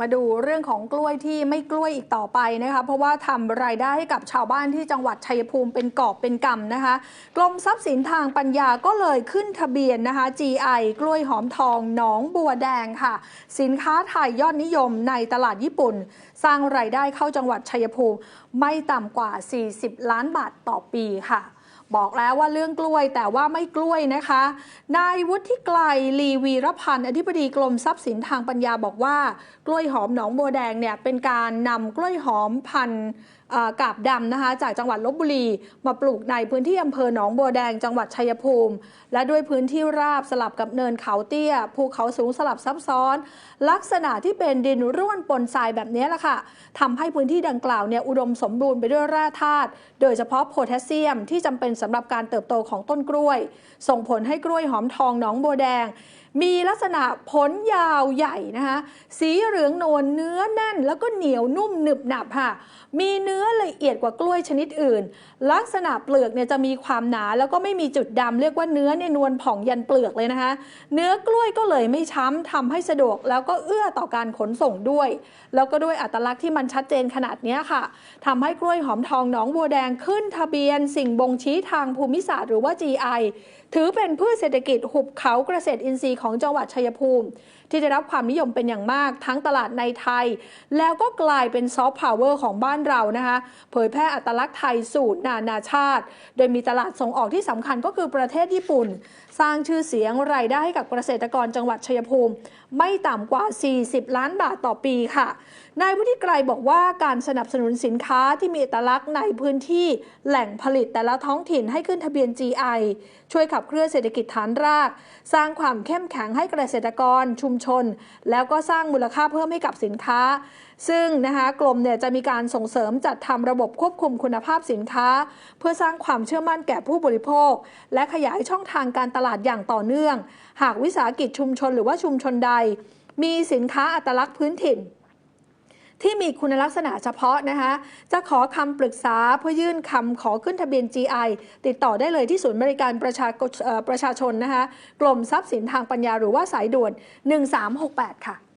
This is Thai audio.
มาดูเรื่องของกล้วยที่ไม่กล้วยอีกต่อไปนะคะ เพราะว่าทำรายได้ให้กับชาวบ้านที่จังหวัดชัยภูมิเป็นกอบเป็นกำนะคะ กรมทรัพย์สินทางปัญญาก็เลยขึ้นทะเบียนนะคะ GI กล้วยหอมทองหนองบัวแดงค่ะ สินค้าไทยยอดนิยมในตลาดญี่ปุ่น สร้างรายได้เข้าจังหวัดชัยภูมิไม่ต่ำกว่า 40 ล้านบาทต่อปีค่ะ บอกแล้วว่าเรื่องกล้วยแต่ว่าไม่กล้วยนะคะ นายวุฒิไกลลีวีรพันธ์อธิบดีกรมทรัพย์สินทางปัญญาบอกว่า กล้วยหอมหนองบัวแดงเนี่ยเป็นการนำกล้วยหอมพันธุ์กาบดำนะคะจากจังหวัดลบบุรี มาปลูกในพื้นที่อำเภอหนองบัวแดงจังหวัดชัยภูมิ และด้วยพื้นที่ราบสลับกับเนินเขาเตี้ย ภูเขาสูงสลับซับซ้อน ลักษณะที่เป็นดินร่วนปนทรายแบบนี้แหละค่ะทำให้พื้นที่ดังกล่าวเนี่ยอุดมสมบูรณ์ไปด้วยแร่ธาตุโดยเฉพาะโพแทสเซียมที่จำเป็นสำหรับการเติบโตของต้นกล้วย ส่งผลให้กล้วยหอมทองหนองบัวแดง มีลักษณะผลยาวใหญ่นะคะสีเหลืองนวลเนื้อแน่น แล้วก็เหนียวนุ่มหนึบหนับค่ะ มีเนื้อละเอียดกว่ากล้วยชนิดอื่น ลักษณะเปลือกเนี่ยจะมีความหนาแล้วก็ไม่มีจุดดำเรียกว่าเนื้อเนี่ยนวลผ่องยันเปลือกเลยนะคะ เนื้อกล้วยก็เลยไม่ช้ำทำให้สะดวก แล้วก็เอื้อต่อการขนส่งด้วย แล้วก็ด้วยอัตลักษณ์ที่มันชัดเจนขนาดนี้ค่ะทำให้กล้วยหอมทองหนองบัวแดงขึ้นทะเบียน สิ่งบ่งชี้ทางภูมิศาสตร์หรือว่า GI ถือเป็นพืชเศรษฐกิจหุบเขาเกษตรอินทรีย์ของของจังหวัดชัยภูมิ ที่ได้รับความนิยมเป็นอย่างมากทั้งตลาดในไทย แล้วก็กลายเป็นซอฟต์พาวเวอร์ของบ้านเรานะคะเผยแพร่อัตลักษณ์ไทยสู่นานาชาติ โดยมีตลาดส่งออกที่สำคัญก็คือประเทศญี่ปุ่น สร้างชื่อเสียงรายได้ให้กับเกษตรกรจังหวัดชัยภูมิ ไม่ต่ำกว่า 40 ล้านบาทต่อปีค่ะนายวุฒิไกรบอกว่าการสนับสนุนสินค้าที่มีอัตลักษณ์ในพื้นที่แหล่งผลิตแต่ละท้องถิ่นให้ขึ้นทะเบียน GI ช่วยขับเคลื่อนเศรษฐกิจฐานราก สร้างความเข้มแข็งให้เกษตรกรชุมชน แล้วก็สร้างมูลค่าเพิ่มให้กับสินค้า ซึ่งนะคะกรมเนี่ยจะมีการส่งเสริมจัดทำระบบควบคุมคุณภาพสินค้า เพื่อสร้างความเชื่อมั่นแก่ผู้บริโภค และขยายช่องทางการตลาดอย่างต่อเนื่อง หากวิสาหกิจชุมชนหรือว่าชุมชนใด มีสินค้าอัตลักษณ์พื้นถิ่น ที่มีคุณลักษณะเฉพาะนะคะ จะขอคำปรึกษาเพื่อยื่นคำขอขึ้นทะเบียน GI ติดต่อได้เลยที่ศูนย์บริการประชาประชาชนนะคะกรมทรัพย์สินทางปัญญาหรือว่าสายด่วน 1368 ค่ะ